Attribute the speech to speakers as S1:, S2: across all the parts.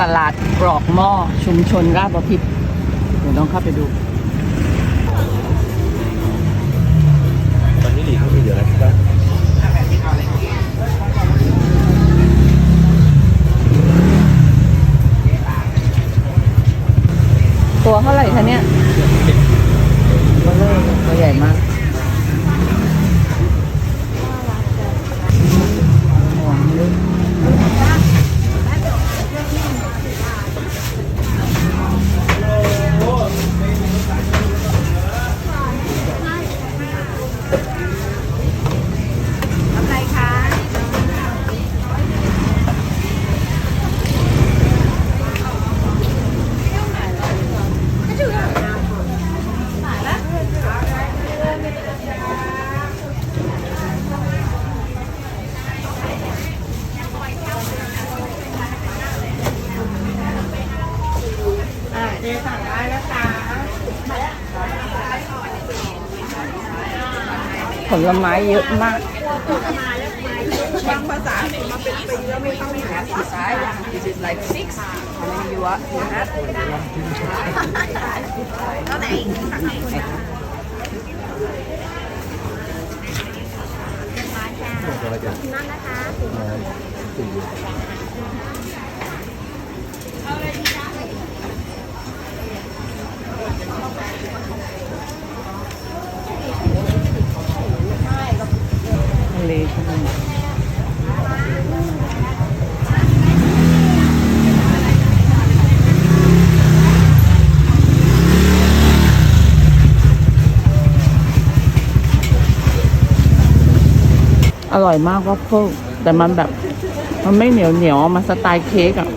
S1: ตลาดกรอกหม้อชุมชนราชบพิตรเดี๋ยวต้องเข้าไปดู
S2: ตอนนี้หลีกเขามีเดี๋ยวอะไรบ้าง
S1: ตัวเท่าไหร่คะเนี่ยตัวเล็กตัวใหญ่มาก ผลไม้เยอะมาก
S3: บางภาษาเป็นปีแล้วไม่เข้าหาภาษา This is like six how many you are you have ก็ไหนกัน
S1: ทะเลใช่ไหม อร่อยมากวัฟเฟิลแต่มันแบบ มันไม่เหนียวเหนียวมันสไตล์เค้กอะ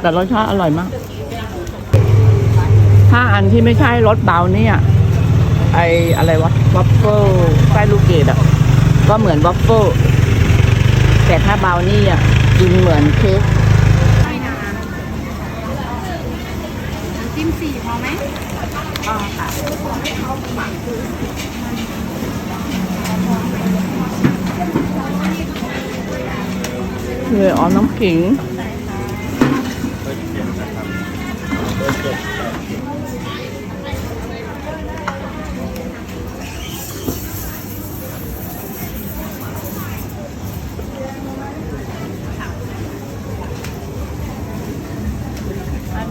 S1: แต่รสชาติอร่อยมาก ถ้าอันที่ไม่ใช่รสเบาเนี่ยไออะไรวะวัฟเฟิลไส้ลูกเกดอะ ก็เหมือนวัฟเฟิลแต่ถ้าเบานี่อะกินเหมือนเค้ก
S3: จิ้มสี่พอไหม
S1: เลยอ๋อน้ำขิง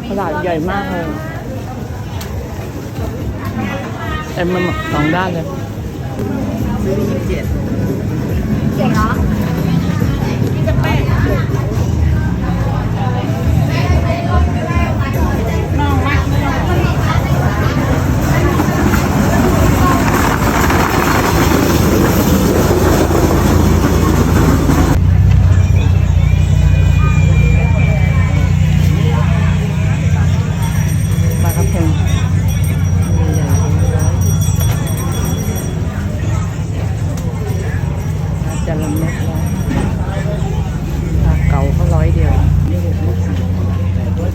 S1: ตลาดใหญ่มากเลยเต็มไปหมดสองด้านเลยเจ๋งเหรอ น่าจะละเม็ดแล้วปลาเก๋าก็ร้อยเดียวนี่ลูกค้าโอ้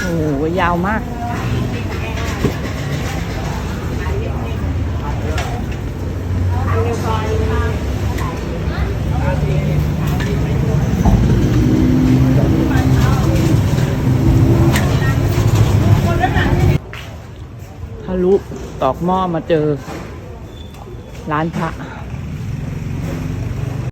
S1: โหยาวมาก ทะลุตอกหม้อมาเจอ ร้านพระ